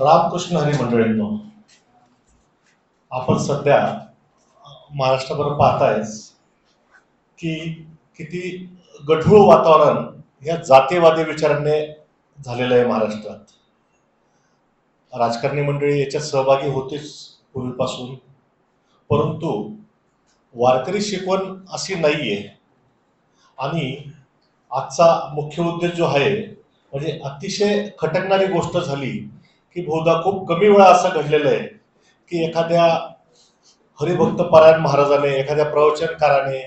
रामकृष्ण हरी मंडळींनो आपण सध्या महाराष्ट्रभर पाहतायच की किती गढूळ वातावरण या जातीवादी विचारांनी झालेलं आहे महाराष्ट्रात. राजकारणी मंडळी याच्यात सहभागी होतेच पूर्वीपासून परंतु वारकरी शिकवण अशी नाही आहे आणि आजचा मुख्य उद्देश जो आहे म्हणजे अतिशय खटकणारी गोष्ट झाली की बहुधा खूप कमी वेळा असं घडलेलं आहे की एखाद्या हरिभक्त पारायण महाराजाने एखाद्या प्रवचनकाराने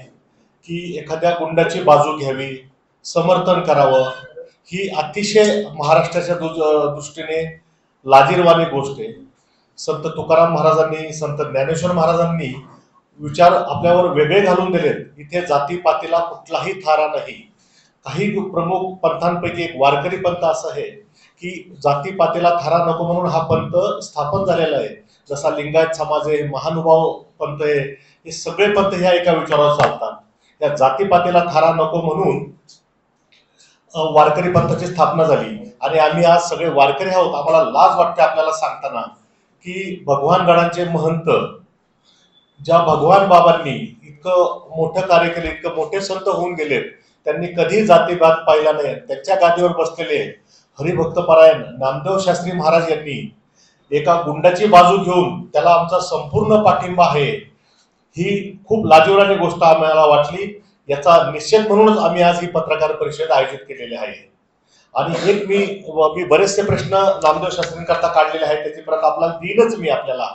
की एखाद्या गुंडाची बाजू घ्यावी समर्थन करावं ही अतिशय महाराष्ट्राच्या दु- दृष्टीने लाजीरवाणी गोष्ट आहे. संत तुकाराम महाराजांनी संत ज्ञानेश्वर महाराजांनी विचार आपल्यावर वेगळे घालून दिलेत. इथे जातीपातीला कुठलाही थारा नाही. काही प्रमुख पंथांपैकी एक वारकरी पंथ असं आहे. की जातीपातीला थारा नको म्हणून हा पंथ स्थापन झालेला आहे. जसा लिंगायत समाज आहे महानुभाव पंथ आहे हे सगळे पंथ ह्या एका विचारावर चालतात. या जातीपातीला थारा नको म्हणून वारकरी पंथाची स्थापना झाली. आणि आम्ही आज सगळे वारकरी आहोत. आम्हाला लाज वाटते आपल्याला सांगताना की भगवान गणांचे महंत ज्या भगवान बाबांनी इतकं मोठं कार्य केलं इतकं मोठे संत होऊन गेलेत त्यांनी कधी जातीभात पाहिला नाही. त्यांच्या गादीवर बसलेले हरिभक्त परायण नामदेव शास्त्री महाराज यांनी एका गुंडाची बाजू घेऊन त्याला आमचा संपूर्ण पाठिंबा आहे. ही खूप लाजीवराची गोष्ट आम्हाला वाटली. याचा निश्चय म्हणूनच आम्ही आज ही पत्रकार परिषद आयोजित केलेली आहे. आणि एक मी मी बरेचसे प्रश्न नामदेव शास्त्रींकरता काढलेले आहेत. त्याची प्रत आपल्याला देईनच मी आपल्याला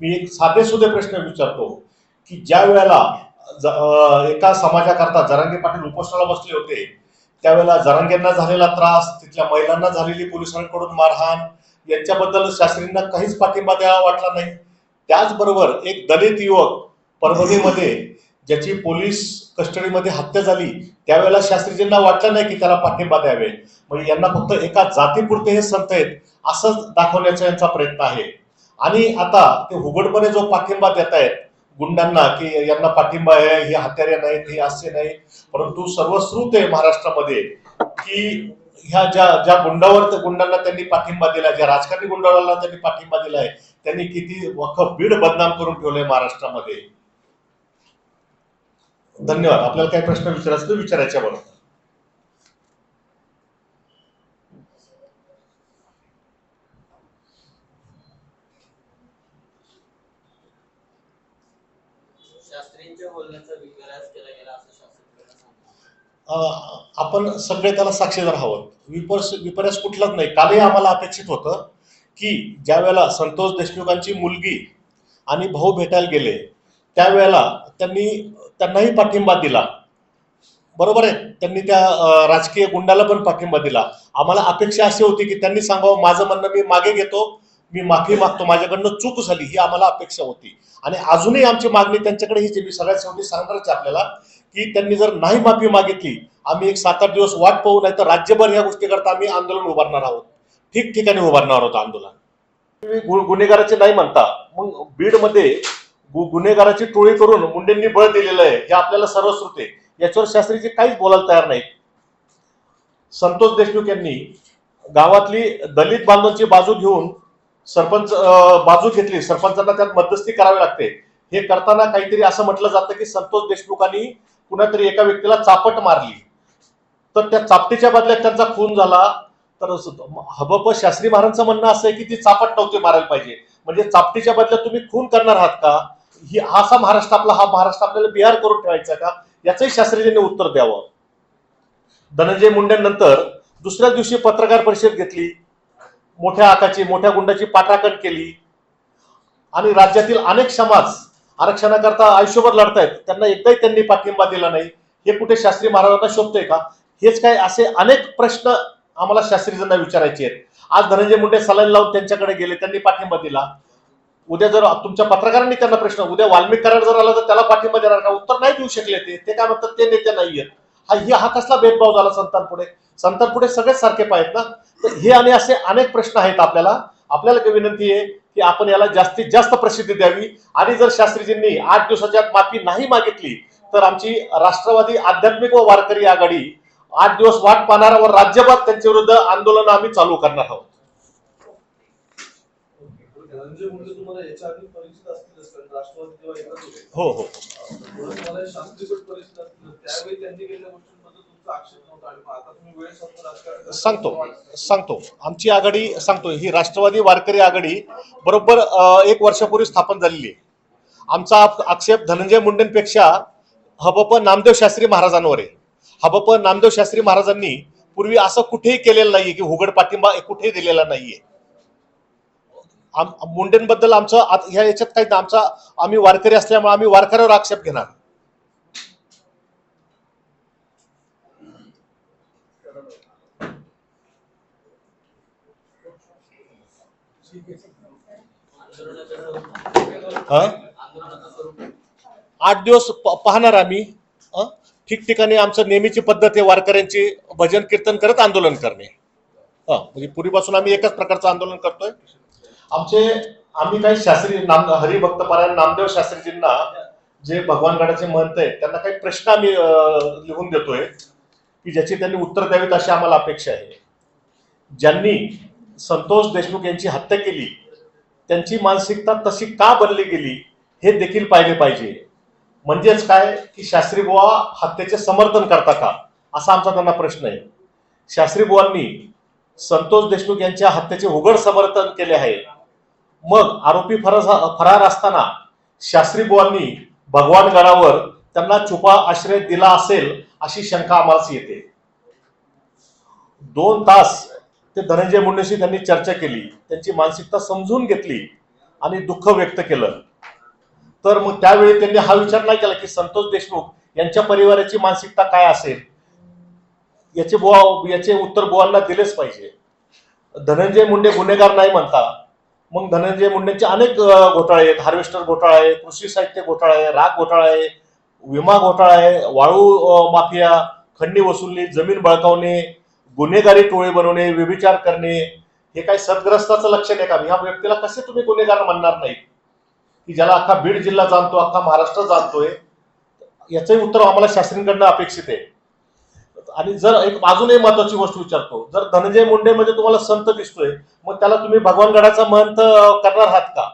मी एक साधे सुधे प्रश्न विचारतो की ज्या वेळेला ज- एका समाजाकरता जरांगे पाटील उपोषणाला बसले होते त्यावेळेला जरांग्यांना झालेला त्रास तिथल्या महिलांना झालेली पोलिसांकडून मारहाण यांच्याबद्दल शास्त्रींना काहीच पाठिंबा द्यावा वाटला नाही. त्याचबरोबर एक दलित युवक परभणीमध्ये ज्याची पोलीस कस्टडीमध्ये हत्या झाली त्यावेळेला शास्त्रीजींना वाटलं नाही की त्याला पाठिंबा द्यावे. म्हणजे यांना फक्त एका जातीपुरते हे संत आहेत असंच दाखवण्याचा यांचा प्रयत्न आहे. आणि आता ते उघडपणे जो पाठिंबा देत आहेत गुंडांना की यांना पाठिंबा आहे हे हत्यारे नाहीत हे असे नाही. परंतु सर्वश्रुत आहे महाराष्ट्रामध्ये की ह्या ज्या ज्या गुंडावर त्या गुंडांना त्यांनी पाठिंबा दिला ज्या राजकारणी गुंडाला त्यांनी पाठिंबा दिलाय त्यांनी किती वख बीड बदनाम करून ठेवलंय महाराष्ट्रामध्ये. धन्यवाद. आपल्याला काही प्रश्न विचारायचे विचारायच्या बरोबर. शास्त्रींच्या बोलण्याचा केला गेला असं आपण सगळे त्याला साक्षीदार आहोत. विपर्स विपर्यास कुठलाच नाही. कालही आम्हाला अपेक्षित होतं की ज्या वेळेला संतोष देशमुखांची मुलगी आणि भाऊ भेटायला गेले त्यावेळेला त्यांनी त्यांनाही पाठिंबा दिला. बरोबर आहे? त्यांनी त्या राजकीय गुंडाला पण पाठिंबा दिला. आम्हाला अपेक्षा अशी होती की त्यांनी सांगावं माझं म्हणणं मी मागे घेतो. मी माफी मागतो माझ्याकडनं चूक झाली ही आम्हाला अपेक्षा होती. आणि अजूनही आमची मागणी त्यांच्याकडे हीच मी सगळ्यात शेवटी सांगणारच आपल्याला की त्यांनी जर नाही माफी मागितली आम्ही एक सात आठ दिवस वाट पाहू नाही तर राज्यभर या गोष्टीकरता आम्ही आंदोलन उभारणार आहोत. ठिकठिकाणी उभारणार आहोत आंदोलन. तुम्ही गुन्हेगाराचे नाही म्हणता मग बीडमध्ये गुन्हेगाराची टोळी करून मुंडेंनी बळ दिलेलं आहे हे आपल्याला सर्वश्रुत आहे याच्यावर शास्त्रीजी काहीच बोलायला तयार नाहीत. संतोष देशमुख यांनी गावातली दलित बांधवांची बाजू घेऊन सरपंच बाजू घेतली. सरपंचांना त्यात मध्यस्थी करावी लागते. हे करताना काहीतरी असं म्हटलं जातं की संतोष देशमुखांनी कुणातरी एका व्यक्तीला चापट मारली. तर त्या चापटीच्या बदल्यात त्यांचा खून झाला. तर हबप शास्त्री महाराजांचं म्हणणं असं आहे की ती चापट नव्हती मारायला पाहिजे. म्हणजे चापटीच्या बदल्यात तुम्ही खून करणार आहात का? ही असा महाराष्ट्र आपला हा महाराष्ट्र आपल्याला बिहार करून ठेवायचा का? याचंही शास्त्रीजींनी उत्तर द्यावं. धनंजय मुंडेंनंतर दुसऱ्या दिवशी पत्रकार परिषद घेतली. मोठ्या आकाची मोठ्या गुंडाची पाठराखण केली. आणि राज्यातील अनेक समाज आरक्षणाकरता आयुष्यभर लढतायत. त्यांना एकदाही त्यांनी पाठिंबा दिला नाही. हे कुठे शास्त्री महाराजांना शोधतोय का? हेच काय असे अनेक प्रश्न आम्हाला शास्त्रीजींना विचारायचे आहेत. आज धनंजय मुंडे सलाईन लावून त्यांच्याकडे गेले त्यांनी पाठिंबा दिला. उद्या जर तुमच्या पत्रकारांनी त्यांना प्रश्न उद्या वाल्मिक करार जर आला तर त्याला पाठिंबा देणार का? उत्तर नाही देऊ शकले ते. ते काय म्हणतात? ते नेते नाहीयेत. हा ही हा कसला भेदभाव झाला संतांपुढे? संतांपुढे सगळेच सारखे पाहिजेत ना? तर हे आणि असे अनेक प्रश्न आहेत आपल्याला. आपल्याला काही विनंती आहे की आपण याला जास्तीत जास्त प्रसिद्धी द्यावी. आणि जर शास्त्रीजींनी आठ दिवसाच्या आत माफी नाही मागितली तर आमची राष्ट्रवादी आध्यात्मिक व वारकरी आघाडी आठ दिवस वाट पाहणार व राज्यभर त्यांच्या विरुद्ध आंदोलन आम्ही चालू करणार आहोत. धनंजय मुंडे तुम्हाला याच्या आधी परिचित असतीलच कारण राष्ट्रवादी तेव्हा एकच होते हो हो. म्हणून तुम्हाला शास्त्रीय परिचित असतील. त्यावेळी त्यांनी केलेल्या गोष्टींबद्दल तुमचा आक्षेप नव्हता आणि मग आता तुम्ही वेळ संपून राजकारण करता. सांगतो. सांगतो. आमची आघाडी सांगतो ही राष्ट्रवादी वारकरी आघाडी बरोबर एक वर्षापूर्वी स्थापन झालेली आहे. आमचा आक्षेप धनंजय मुंडेंपेक्षा हबप नामदेव शास्त्री महाराजांवर आहे. हबप नामदेव शास्त्री महाराजांनी पूर्वी असं कुठेही केलेलं नाहीये की उघड पाठिंबा कुठेही दिलेला नाहीये. आम मुंडेंबद्दल आमचं ह्या याच्यात काही आमचा आम्ही वारकरी असल्यामुळे आम्ही वारकऱ्यावर आक्षेप घेणार. हा? आठ दिवस पाहणार आम्ही. ठिकठिकाणी आमचं नेहमीची पद्धत आहे वारकऱ्यांची भजन कीर्तन करत आंदोलन करणे. हा म्हणजे पूर्वीपासून आम्ही एकाच प्रकारचं आंदोलन करतोय. आमचे आम्ही काही शास्त्री नाम हरिभक्तपरायण नामदेव शास्त्रीजींना जे भगवान गडाचे महंत आहेत त्यांना काही प्रश्न आम्ही लिहून देतोय की ज्याची त्यांनी उत्तर द्यावीत अशी आम्हाला अपेक्षा आहे. ज्यांनी संतोष देशमुख यांची हत्या केली त्यांची मानसिकता तशी का बनली गेली हे देखील पाहिले पाहिजे. म्हणजेच काय की शास्त्री बुवा हत्येचे समर्थन करता का असा आमचा त्यांना प्रश्न आहे. शास्त्री बुवांनी संतोष देशमुख यांच्या हत्येचे उघड समर्थन केले आहे. मग आरोपी फरार फरार असताना शास्त्री बुवांनी भगवान गडावर त्यांना छुपा आश्रय दिला असेल अशी शंका आम्हाला येते. दोन तास ते धनंजय मुंडेशी त्यांनी चर्चा केली. त्यांची मानसिकता समजून घेतली आणि दुःख व्यक्त केलं. तर मग त्यावेळी त्यांनी हा विचार नाही केला की संतोष देशमुख यांच्या परिवाराची मानसिकता काय असेल? याचे बुवा याचे उत्तर बुवांना दिलेच पाहिजे. धनंजय मुंडे गुन्हेगार नाही म्हणता मग धनंजय मुंडेंचे अनेक घोटाळे आहेत. हार्वेस्टर घोटाळा आहे कृषी साहित्य घोटाळा आहे राग घोटाळा आहे विमा घोटाळा आहे वाळू माफिया खंडी वसुली जमीन बळकावणे गुन्हेगारी टोळे बनवणे व्यभिचार करणे हे काही सदग्रस्ताचं लक्षण आहे का? ह्या व्यक्तीला कसे तुम्ही गुन्हेगार म्हणणार नाही? की ज्याला अख्खा बीड जिल्हा जाणतो अख्खा महाराष्ट्र जाणतोय याचंही उत्तर आम्हाला शास्त्रींकडनं अपेक्षित आहे. आणि जर एक अजूनही महत्वाची गोष्ट विचारतो. जर धनंजय मुंडे म्हणजे तुम्हाला संत दिसतोय मग त्याला तुम्ही भगवान गडाचा महंत करणार आहात का?